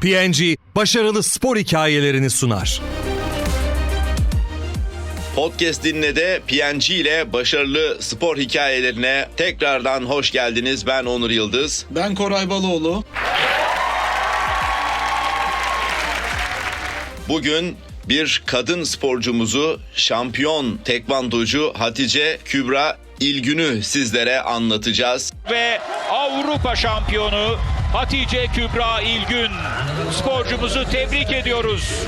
PNG başarılı spor hikayelerini sunar. Podcast Dinle'de PNG ile başarılı spor hikayelerine tekrardan hoş geldiniz. Ben Onur Yıldız. Ben Koray Baloğlu. Bugün bir kadın sporcumuzu şampiyon tekvandocu Hatice Kübra İlgün'ü sizlere anlatacağız. ve Avrupa şampiyonu Hatice Kübra İlgün. Sporcumuzu tebrik ediyoruz.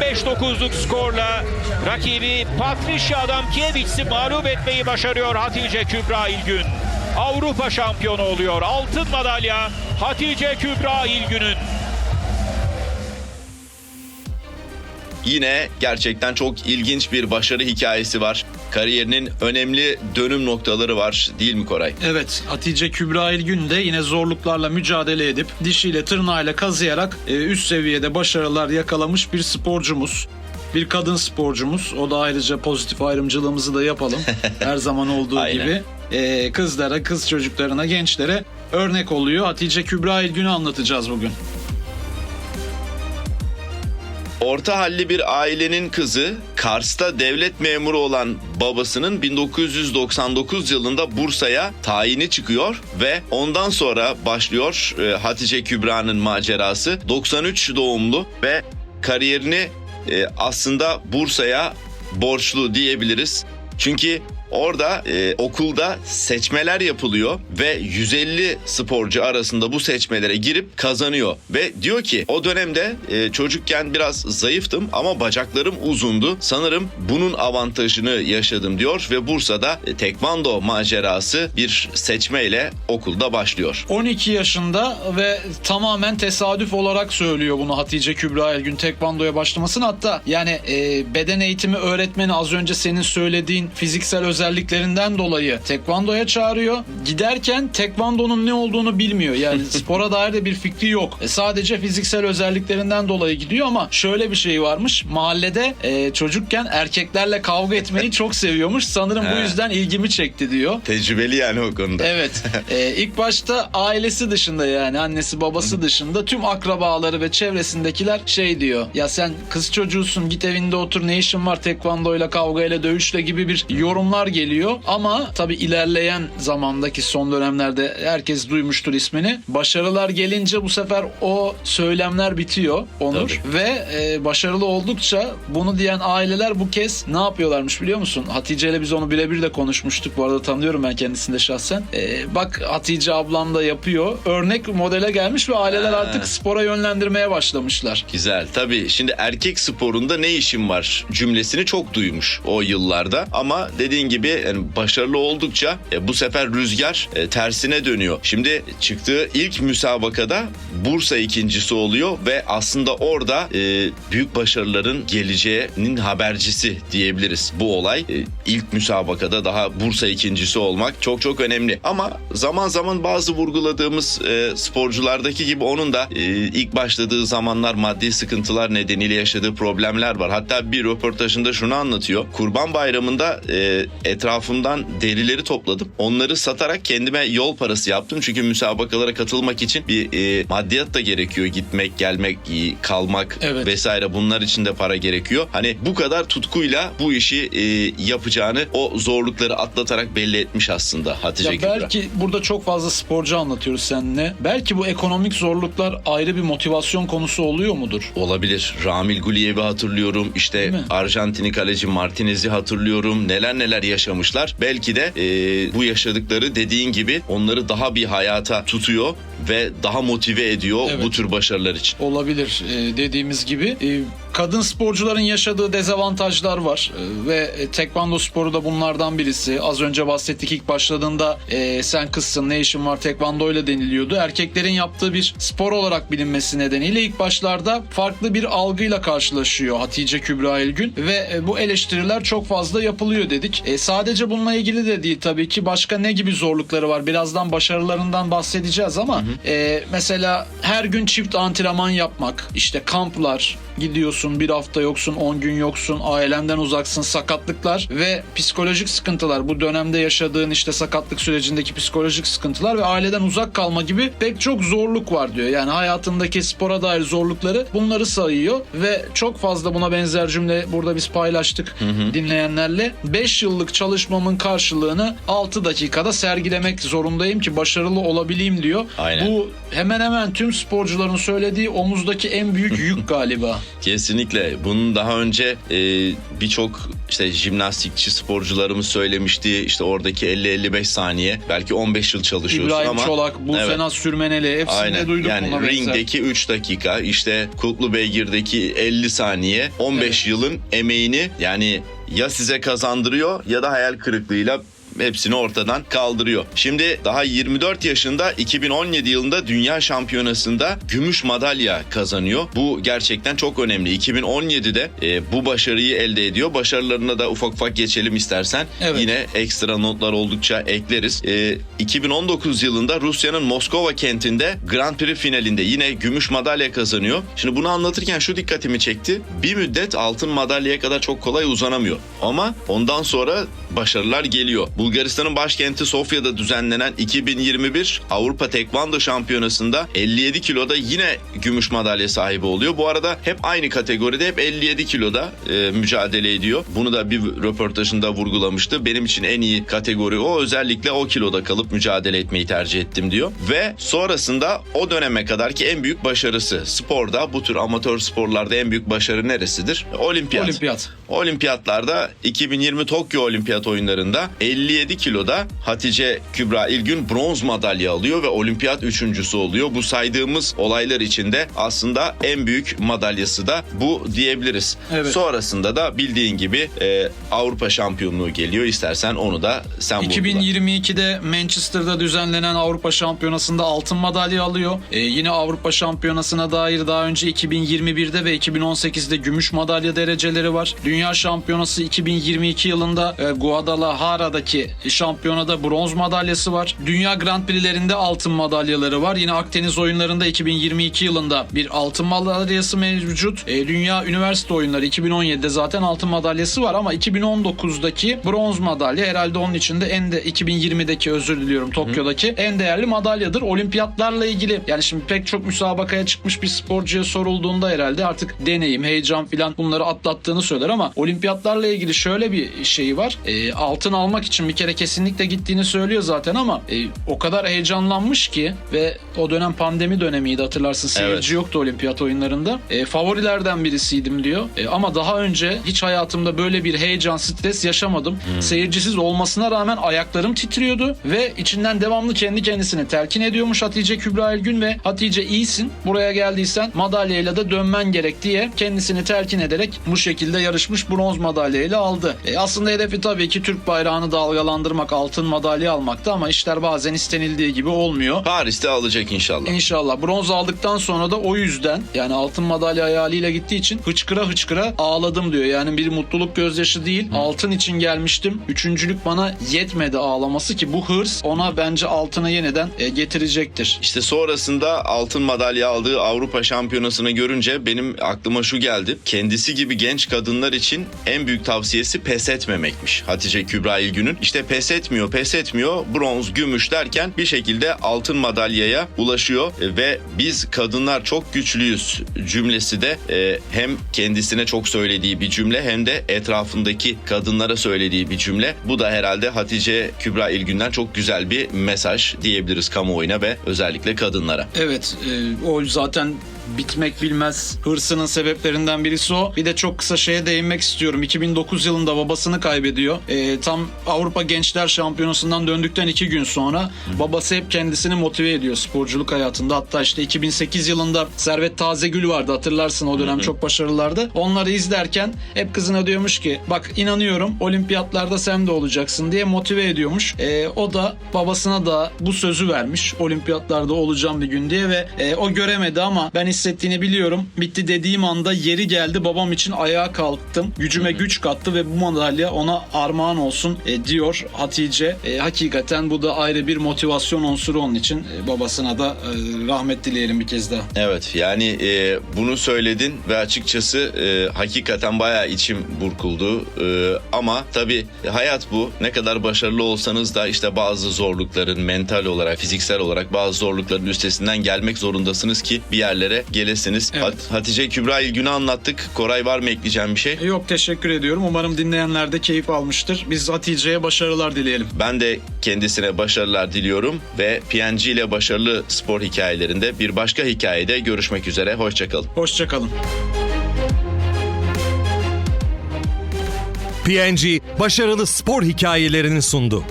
15-9'luk skorla rakibi Patricia Adamkiewicz mağlup etmeyi başarıyor Hatice Kübra İlgün. Avrupa şampiyonu oluyor. Altın madalya Hatice Kübra İlgün'ün. Yine gerçekten çok ilginç bir başarı hikayesi var. Kariyerinin önemli dönüm noktaları var değil mi Koray? Evet Hatice Kübra İlgün de yine zorluklarla mücadele edip dişiyle tırnağıyla kazıyarak e, üst seviyede başarılar yakalamış bir sporcumuz. Bir kadın sporcumuz. O da ayrıca pozitif ayrımcılığımızı da yapalım. Her zaman olduğu gibi. E, kızlara, kız çocuklarına, gençlere örnek oluyor. Hatice Kübra İlgün'ü anlatacağız bugün. Orta halli bir ailenin kızı Kars'ta devlet memuru olan babasının 1999 yılında Bursa'ya tayini çıkıyor ve ondan sonra başlıyor e, Hatice Kübra'nın macerası. 93 doğumlu ve kariyerini e, aslında Bursa'ya borçlu diyebiliriz. Çünkü Orada e, okulda seçmeler yapılıyor ve 150 sporcu arasında bu seçmelere girip kazanıyor. Ve diyor ki o dönemde e, çocukken biraz zayıftım ama bacaklarım uzundu. Sanırım bunun avantajını yaşadım diyor ve Bursa'da e, tekvando macerası bir seçmeyle okulda başlıyor. 12 yaşında ve tamamen tesadüf olarak söylüyor bunu Hatice Kübra Elgün tekvandoya başlamasını. Hatta yani e, beden eğitimi öğretmeni az önce senin söylediğin fiziksel özelliklerinden dolayı tekvandoya çağırıyor. Giderken tekvandonun ne olduğunu bilmiyor. Yani spora dair de bir fikri yok. E, sadece fiziksel özelliklerinden dolayı gidiyor ama şöyle bir şey varmış. Mahallede e, çocukken erkeklerle kavga etmeyi çok seviyormuş. Sanırım bu yüzden ilgimi çekti diyor. Tecrübeli yani o konuda. Evet. Ee, ilk başta ailesi dışında yani annesi babası dışında tüm akrabaları ve çevresindekiler şey diyor. Ya sen kız çocuğusun git evinde otur ne işin var tekvandoyla kavgayla dövüşle gibi bir yorumlar geliyor. Ama tabi ilerleyen zamandaki son dönemlerde herkes duymuştur ismini. Başarılar gelince bu sefer o söylemler bitiyor Onur. Tabii. Ve e, başarılı oldukça bunu diyen aileler bu kez ne yapıyorlarmış biliyor musun? Hatice ile biz onu birebir de konuşmuştuk. Bu arada tanıyorum ben kendisini de şahsen. E, bak Hatice ablam da yapıyor. Örnek modele gelmiş ve aileler Ha. artık spora yönlendirmeye başlamışlar. Güzel. Tabii şimdi erkek sporunda ne işin var cümlesini çok duymuş o yıllarda. Ama dediğin gibi yani başarılı oldukça e, bu sefer rüzgar e, tersine dönüyor. Şimdi çıktığı ilk müsabakada Bursa ikincisi oluyor ve aslında orada e, büyük başarıların geleceğinin habercisi diyebiliriz. Bu olay e, ilk müsabakada daha Bursa ikincisi olmak çok çok önemli. Ama zaman zaman bazı vurguladığımız e, sporculardaki gibi onun da e, ilk başladığı zamanlar maddi sıkıntılar nedeniyle yaşadığı problemler var. Hatta bir röportajında şunu anlatıyor. Kurban Bayramı'nda e, etrafımdan derileri topladım. Onları satarak kendime yol parası yaptım. Çünkü müsabakalara katılmak için bir e, maddiyat da gerekiyor. Gitmek, gelmek, e, kalmak Evet. vesaire bunlar için de para gerekiyor. Hani bu kadar tutkuyla bu işi e, yapacağını o zorlukları atlatarak belli etmiş aslında Hatice Ya Kübra. belki burada çok fazla sporcu anlatıyoruz seninle. Belki bu ekonomik zorluklar ayrı bir motivasyon konusu oluyor mudur? Olabilir. Ramil Guliyev'i hatırlıyorum. İşte? Arjantinli kaleci Martinez'i hatırlıyorum. Neler neler yaşamışlar. Belki de e, bu yaşadıkları dediğin gibi onları daha bir hayata tutuyor ve daha motive ediyor Evet. bu tür başarılar için. Olabilir e, dediğimiz gibi. E, kadın sporcuların yaşadığı dezavantajlar var E, ve e, tekvando sporu da bunlardan birisi. Az önce bahsettik ilk başladığında e, sen kızsın ne işin var tekvando ile deniliyordu. Erkeklerin yaptığı bir spor olarak bilinmesi nedeniyle ilk başlarda farklı bir algıyla karşılaşıyor Hatice Kübra Elgün ve e, bu eleştiriler çok fazla yapılıyor dedik. E, sadece bununla ilgili de değil tabii ki başka ne gibi zorlukları var. Birazdan başarılarından bahsedeceğiz ama e, mesela her gün çift antrenman yapmak, işte kamplar, gidiyorsun bir hafta yoksun 10 gün yoksun ailenden uzaksın sakatlıklar ve psikolojik sıkıntılar bu dönemde yaşadığın işte sakatlık sürecindeki psikolojik sıkıntılar ve aileden uzak kalma gibi pek çok zorluk var diyor. Yani hayatındaki spora dair zorlukları bunları sayıyor ve çok fazla buna benzer cümle burada biz paylaştık dinleyenlerle. 5 yıllık çalışmamın karşılığını 6 dakikada sergilemek zorundayım ki başarılı olabileyim diyor. Aynen. Bu hemen hemen tüm sporcuların söylediği omuzdaki en büyük yük galiba. Kesinlikle. Bunun daha önce e, birçok işte jimnastikçi sporcularımız söylemişti. İşte oradaki 50-55 saniye. Belki 15 yıl çalışıyorsun İbrahim ama Çolak, Buse Evet. Sürmeneli Aynen. duyduk yani buna benzer. ringdeki 3 dakika, işte Kutlu Beygir'deki 50 saniye, 15 yılın emeğini yani ya size kazandırıyor ya da hayal kırıklığıyla hepsini ortadan kaldırıyor. Şimdi daha 24 yaşında 2017 yılında Dünya Şampiyonası'nda gümüş madalya kazanıyor. Bu gerçekten çok önemli. 2017'de e, bu başarıyı elde ediyor. Başarılarına da ufak ufak geçelim istersen. Evet. Yine ekstra notlar oldukça ekleriz. E, 2019 yılında Rusya'nın Moskova kentinde Grand Prix finalinde yine gümüş madalya kazanıyor. Şimdi bunu anlatırken şu dikkatimi çekti. Bir müddet altın madalyaya kadar çok kolay uzanamıyor. Ama ondan sonra başarılar geliyor. Bulgaristan'ın başkenti Sofya'da düzenlenen 2021 Avrupa Tekvando Şampiyonası'nda 57 kiloda yine gümüş madalya sahibi oluyor. Bu arada hep aynı kategoride hep 57 kiloda e, mücadele ediyor. Bunu da bir röportajında vurgulamıştı. Benim için en iyi kategori o. Özellikle o kiloda kalıp mücadele etmeyi tercih ettim diyor. Ve sonrasında o döneme kadar ki en büyük başarısı sporda bu tür amatör sporlarda en büyük başarı neresidir? Olimpiyat. Olimpiyat. Olimpiyatlarda 2020 Tokyo Olimpiyat oyunlarında 57 kiloda Hatice Kübra İlgün bronz madalya alıyor ve olimpiyat üçüncüsü oluyor. Bu saydığımız olaylar içinde aslında en büyük madalyası da bu diyebiliriz. Evet. Sonrasında da bildiğin gibi e, Avrupa şampiyonluğu geliyor. İstersen onu da sen vurgula. 2022'de Manchester'da düzenlenen Avrupa Şampiyonası'nda altın madalya alıyor. Ee, yine Avrupa Şampiyonası'na dair daha önce 2021'de ve 2018'de gümüş madalya dereceleri var. Dünya Şampiyonası 2022 yılında e, Guadalajara'daki şampiyonada bronz madalyası var. Dünya Grand Prix'lerinde altın madalyaları var. Yine Akdeniz oyunlarında 2022 yılında bir altın madalyası mevcut. E, Dünya Üniversite oyunları 2017'de zaten altın madalyası var ama 2019'daki bronz madalya herhalde onun içinde en de 2020'deki özür diliyorum Tokyo'daki en değerli madalyadır. Olimpiyatlarla ilgili yani şimdi pek çok müsabakaya çıkmış bir sporcuya sorulduğunda herhalde artık deneyim, heyecan filan bunları atlattığını söyler ama olimpiyatlarla ilgili şöyle bir şey var. E, altın almak için bir kere kesinlikle gittiğini söylüyor zaten ama e, o kadar heyecanlanmış ki ve o dönem pandemi dönemiydi hatırlarsın seyirci Evet. yoktu olimpiyat oyunlarında. E, favorilerden birisiydim diyor. E, ama daha önce hiç hayatımda böyle bir heyecan, stres yaşamadım. Seyircisiz olmasına rağmen ayaklarım titriyordu ve içinden devamlı kendi kendisine telkin ediyormuş Hatice Kübra Elgün ve Hatice iyisin. Buraya geldiysen madalyayla da dönmen gerek diye kendisini telkin ederek bu şekilde yarışmış bronz madalyayla aldı. E, aslında hedefi tabii ki Türk bayrağını dalgalandırmak, altın madalya almaktı ama işler bazen istenildiği gibi olmuyor. Paris'te alacak inşallah. İnşallah. Bronz aldıktan sonra da o yüzden yani altın madalya hayaliyle gittiği için hıçkıra hıçkıra ağladım diyor. Yani bir mutluluk gözyaşı değil. Altın için gelmiştim. Üçüncülük bana yetmedi ağlaması ki bu hırs ona bence altını yeniden e, getirecektir. İşte sonrasında altın madalya aldığı Avrupa Şampiyonası'nı görünce benim aklıma şu geldi. Kendisi gibi genç kadınlar için en büyük tavsiyesi pes etmemekmiş. Hatice Kübra İlgün'ün. İşte pes etmiyor, pes etmiyor. Bronz, gümüş derken bir şekilde altın madalyaya ulaşıyor E, ve biz kadınlar çok güçlüyüz cümlesi de e, hem kendisine çok söylediği bir cümle hem de etrafındaki kadınlara söylediği bir cümle. Bu da herhalde Hatice Kübra İlgün'den çok güzel bir mesaj diyebiliriz kamuoyuna ve özellikle kadınlara. Evet e, o zaten bitmek bilmez hırsının sebeplerinden birisi o. Bir de çok kısa şeye değinmek istiyorum. 2009 yılında babasını kaybediyor. E, tam Avrupa Gençler Şampiyonası'ndan döndükten iki gün sonra babası hep kendisini motive ediyor sporculuk hayatında. Hatta işte 2008 yılında Servet Tazegül vardı hatırlarsın o dönem çok başarılılardı. Onları izlerken hep kızına diyormuş ki bak inanıyorum olimpiyatlarda sen de olacaksın diye motive ediyormuş. E, o da babasına da bu sözü vermiş olimpiyatlarda olacağım bir gün diye ve e, o göremedi ama ben hissettiğini biliyorum. Bitti dediğim anda yeri geldi babam için ayağa kalktım. Gücüme güç kattı ve bu madalya ona armağan olsun e, diyor Hatice. E, hakikaten bu da ayrı bir motivasyon unsuru onun için. E, babasına da e, rahmet dileyelim bir kez daha. Evet yani e, bunu söyledin ve açıkçası e, hakikaten bayağı içim burkuldu. E, ama tabii hayat bu. Ne kadar başarılı olsanız da işte bazı zorlukların mental olarak, fiziksel olarak bazı zorlukların üstesinden gelmek zorundasınız ki bir yerlere gelesiniz. Evet. Hat- Hatice Kübra İlgün'ü anlattık. Koray var mı ekleyeceğim bir şey? E, Yok teşekkür ediyorum. Umarım dinleyenler de keyif almıştır. Biz Hatice'ye başarılar dileyelim. Ben de kendisine başarılar diliyorum ve PNG ile başarılı spor hikayelerinde bir başka hikayede görüşmek üzere. Hoşçakalın. Hoşçakalın. PNG başarılı spor hikayelerini sundu.